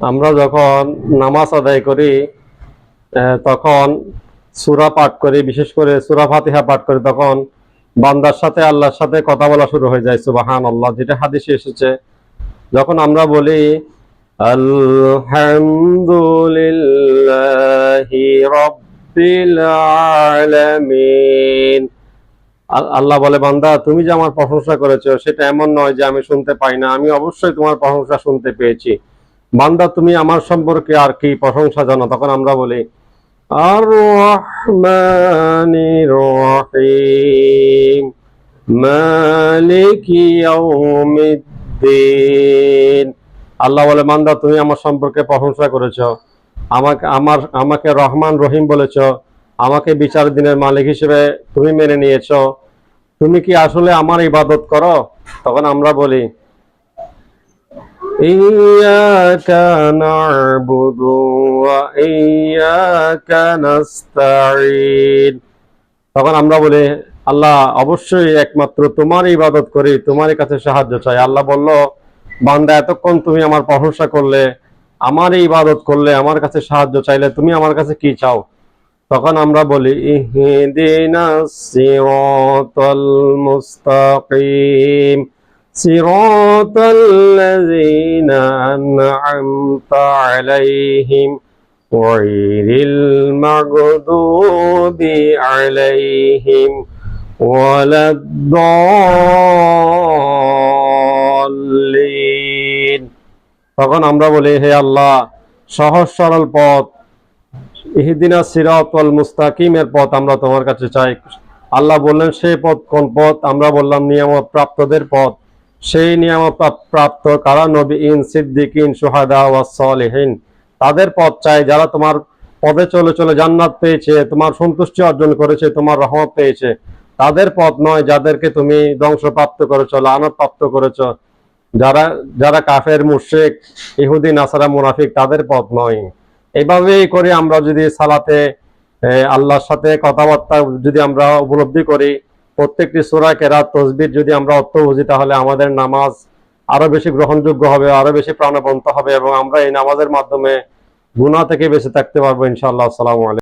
আমরা যখন নামাজ আদায় করি তখন সুরা পাঠ করি, বিশেষ করে সুরা ফাতিহা পাঠ করি, তখন বান্দার সাথে, আল্লাহর সাথে কথা বলা শুরু হয়ে যায় সুবাহান আল্লাহ যেটা হাদিসে এসেছে। যখন আমরা বলি আল্লাহ বলে, বান্দা, তুমি যে আমার প্রশংসা করেছ, সেটা এমন নয় যে আমি শুনতে পাই না। আমি অবশ্যই তোমার প্রশংসা শুনতে পেয়েছি। বান্দা, তুমি আমার সম্পর্কে আর কি প্রশংসা জানো? তখন আমরা বলি আর আল্লাহ বলে, বান্দা, তুমি আমার সম্পর্কে প্রশংসা করেছ। আমাকে, আমার, আমাকে রহমান রহিম বলেছ। আমাকে বিচার দিনের মালিক হিসেবে তুমি মেনে নিয়েছো। তুমি কি আসলে আমার ইবাদত করো? তখন আমরা বলি না'বুদু ওয়া ইয়াকা নাস্তাঈন তখন আমরা বলি, আল্লাহ অবশ্যই একমাত্র তোমার ইবাদত করি, তোমারই কাছে সাহায্য চাই। আল্লাহ বলল, বান্দা, এতক্ষণ তুমি আমার প্রশংসা করলে, আমার ইবাদত করলে, আমার কাছে সাহায্য চাইলে তুমি আমার কাছে কি চাও? তখন আমরা বলি, ইহদিনাস সিরাতাল মুস্তাকিম। সিরাতাল লাযিনা আন'আমতা আলাইহিম গয়রিল মাগদুবি আলাইহিম ওয়ালাদ-দাল্লিন তখন আমরা বলি, হে আল্লাহ, সহজ সরল পথ, ইহদিনা সিরাতাল মুস্তাকিমের পথ আমরা তোমার কাছে চাই। আল্লাহ বললেন, সে পথ কোন পথ? আমরা বললাম নিয়ামত প্রাপ্তদের পথ। সেই প্রাপ- প্রাপ্ত কারা? নবী ইন সিদ্দিকিন, সুহাদা ওয়া সালিহিন। তাদের পথ চাই, যারা তোমার পদে চলে চলে জান্নাত পেয়েছে, তোমার সন্তুষ্টি অর্জন করেছে, তোমার রহমত পেয়েছে। তাদের পথ নয় যাদেরকে তুমি ধ্বংসপ্রাপ্ত করেছ লানত প্রাপ্ত করেছ। যারা যারা কাফের, মুশরিক, ইহুদি, নাসারা, মুনাফিক, তাদের পথ নয়। এভাবেই করে আমরা যদি সালাতে আল্লাহর সাথে কথাবার্তা যদি আমরা উপলব্ধি করি প্রত্যেকটি সোরা কেরাত, তসবির যদি আমরা অর্থ বুঝি, তাহলে আমাদের নামাজ আরও বেশি গ্রহণযোগ্য হবে, আরও বেশি প্রাণবন্ত হবে এবং আমরা এই নামাজের মাধ্যমে গুণা থেকে বেঁচে থাকতে পারব ইনশাআল্লাহ। আসসালামু আলাইকুম।